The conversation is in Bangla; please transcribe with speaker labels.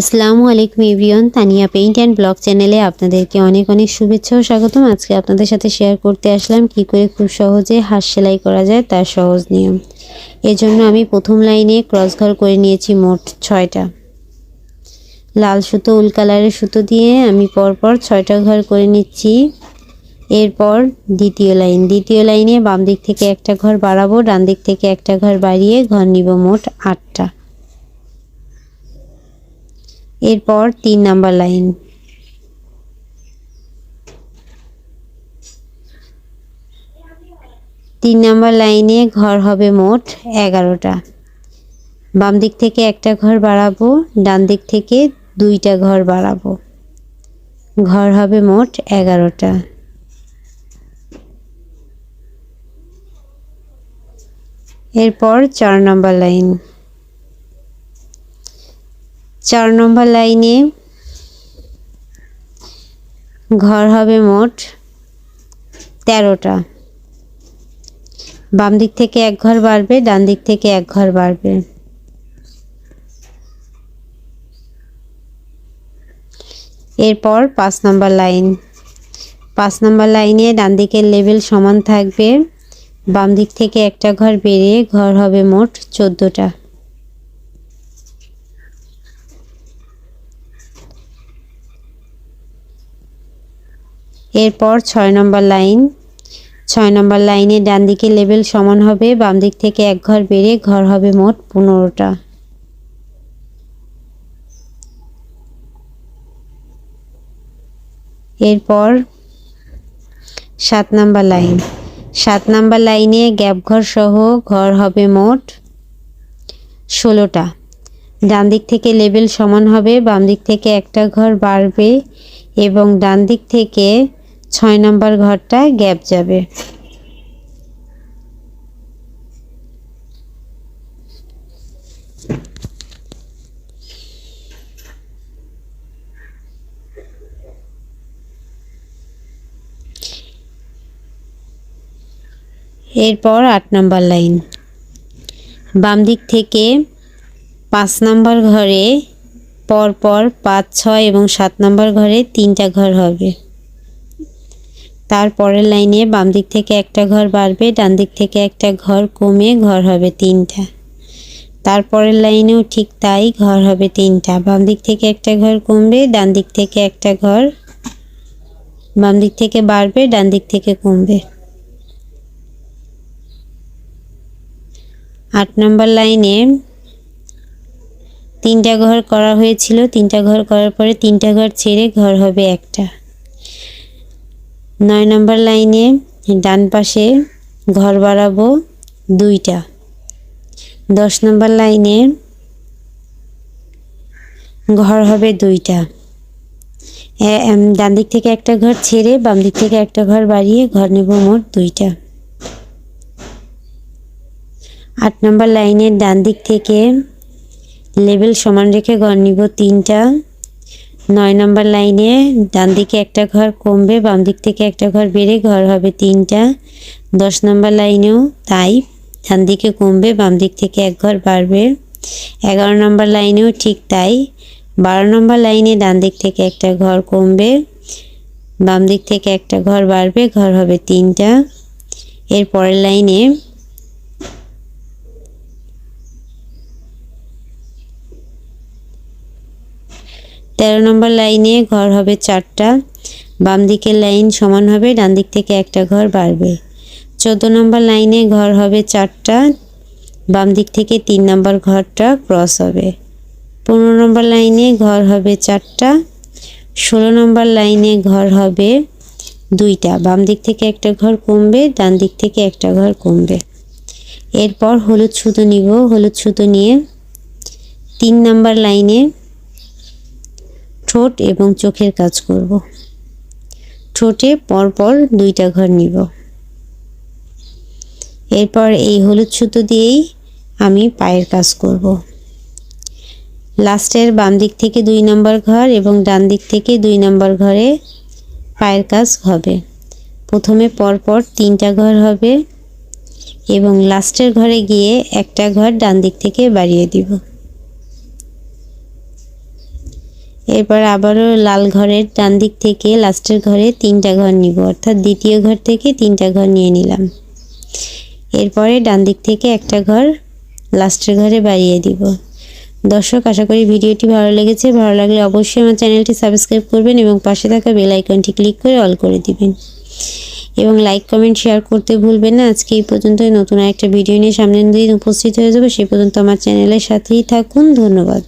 Speaker 1: আসসালামু আলাইকুম everyone, Taniya paint and blog চ্যানেলে আপনাদেরকে অনেক অনেক শুভেচ্ছা ও স্বাগতম। আজকে আপনাদের সাথে শেয়ার করতে আসলাম কি করে খুব সহজে হাঁস সেলাই করা যায় তার সহজ নিয়ম। এজন্য আমি প্রথম লাইনে ক্রস ঘর করে নিয়েছি মোট ছয়টা। লাল সুতো, উল কালারের সুতো দিয়ে আমি পরপর ছয়টা ঘর করে নিচ্ছি। এরপর দ্বিতীয় লাইন, দ্বিতীয় লাইনে বাম দিক থেকে একটা ঘর বাড়াবো ডান দিক থেকে একটা ঘর বাড়িয়ে ঘর নিব মোট আটটা। এরপর তিন নাম্বার লাইন। তিন নাম্বার লাইনে ঘর হবে মোট এগারোটা। বাম দিক থেকে একটা ঘর বাড়াবো, ডান দিক থেকে দুইটা ঘর বাড়াবো। ঘর হবে মোট এগারোটা। এরপর চার নম্বর লাইন। চার নম্বর লাইনে ঘর হবে মোট তেরোটা। বাম দিক থেকে এক ঘর বাড়বে, ডান দিক থেকে এক ঘর বাড়বে। এরপর পাঁচ নম্বর লাইন। পাঁচ নম্বর লাইনে ডান দিকের লেভেল সমান থাকবে, বাম দিক থেকে একটা ঘর বেরিয়ে ঘর হবে মোট চোদ্দোটা। এরপর ছয় নম্বর লাইন। ছয় নম্বর লাইনে ডান দিকে লেভেল সমান হবে বাম দিক থেকে এক ঘর বেড়ে ঘর হবে মোট পনেরোটা। এরপর সাত নাম্বার লাইন। সাত নাম্বার লাইনে গ্যাপ ঘর সহ ঘর হবে মোট ষোলোটা। ডান দিক থেকে লেভেল সমান হবে বাম দিক থেকে একটা ঘর বাড়বে এবং ডান দিক থেকে ছয় নম্বর ঘরটা গ্যাপ যাবে। এরপর আট নম্বর লাইন। বাম দিক থেকে পাঁচ নম্বর ঘরে পরপর পাঁচ, ছয় এবং সাত নম্বর ঘরে তিনটা ঘর হবে। তারপরের লাইনে বাম দিক থেকে একটা ঘর বাড়বে, ডান দিক থেকে একটা ঘর কমে ঘর হবে তিনটা। তারপরের লাইনেও ঠিক তাই ঘর হবে তিনটা। বাম দিক থেকে একটা ঘর কমবে, ডান দিক থেকে একটা ঘর, বাম দিক থেকে বাড়বে, ডান দিক থেকে কমবে। আট নম্বর লাইনে তিনটা ঘর করা হয়েছিল। তিনটা ঘর করার পরে তিনটা ঘর ছেড়ে ঘর হবে একটা। নয় নম্বর লাইনে ডান পাশে ঘর বাড়াবো দুইটা। দশ নম্বর লাইনে ঘর হবে দুইটা। ডান দিক থেকে একটা ঘর ছেড়ে বাম দিক থেকে একটা ঘর বাড়িয়ে ঘর নেব মোট দুইটা। আট নম্বর লাইনের ডান দিক থেকে লেভেল সমান রেখে ঘর নিব তিনটা। নয় নম্বর লাইনে ডান দিকে একটা ঘর কমবে বাম দিক থেকে একটা ঘর বেড়ে ঘর হবে তিনটা। দশ নম্বর লাইনেও তাই ডান দিকে কমবে বাম দিক থেকে এক ঘর বাড়বে। এগারো নম্বর লাইনেও ঠিক তাই, বারো নম্বর লাইনে ডান দিক থেকে একটা ঘর কমবে বাম দিক থেকে একটা ঘর বাড়বে, ঘর হবে তিনটা। এর পরের লাইনে তেরো নম্বর লাইনে ঘর হবে চারটা, বাম দিকের লাইন সমান হবে, ডান দিক থেকে একটা ঘর বাড়বে। চোদ্দ নম্বর লাইনে ঘর হবে চারটা, বাম দিক থেকে তিন নম্বর ঘরটা ক্রস হবে। পনেরো নম্বর লাইনে ঘর হবে চারটা, ষোলো নম্বর লাইনে ঘর হবে দুইটা, বাম দিক থেকে একটা ঘর কমবে, ডান দিক থেকে একটা ঘর কমবে। এরপর হলুদ সুতো নিব, হলুদ সুতো নিয়ে তিন নাম্বার লাইনে ঠোঁট এবং চোখের কাজ করব। ঠোঁটে পরপর দুইটা ঘর নিব। এরপর এই হলুদ সুতো দিয়েই আমি পায়ের কাজ করব। লাস্টের বাম দিক থেকে দুই নম্বর ঘর এবং ডান দিক থেকে দুই নম্বর ঘরে পায়ের কাজ হবে। প্রথমে পরপর তিনটা ঘর হবে এবং লাস্টের ঘরে গিয়ে একটা ঘর ডান দিক থেকে বাড়িয়ে দিব। এরপর আবারও লাল ঘরের ডান দিক থেকে লাস্টের ঘরে তিনটা ঘর নিব, অর্থাৎ দ্বিতীয় ঘর থেকে তিনটা ঘর নিয়ে নিলাম। এরপরে ডান দিক থেকে একটা ঘর লাস্টের ঘরে বাড়িয়ে দিব। দর্শক, আশা করি ভিডিওটি ভালো লেগেছে। ভালো লাগলে অবশ্যই আমার চ্যানেলটি সাবস্ক্রাইব করবেন এবং পাশে থাকা বেল আইকনটি ক্লিক করে অল করে দিবেন। এবং লাইক, কমেন্ট, শেয়ার করতে ভুলবেন না। আজকে এই পর্যন্ত নতুন একটা ভিডিও নিয়ে সামনের দিন উপস্থিত হয়ে যাবে। সেই পর্যন্ত আমার চ্যানেলের সাথেই থাকুন। ধন্যবাদ।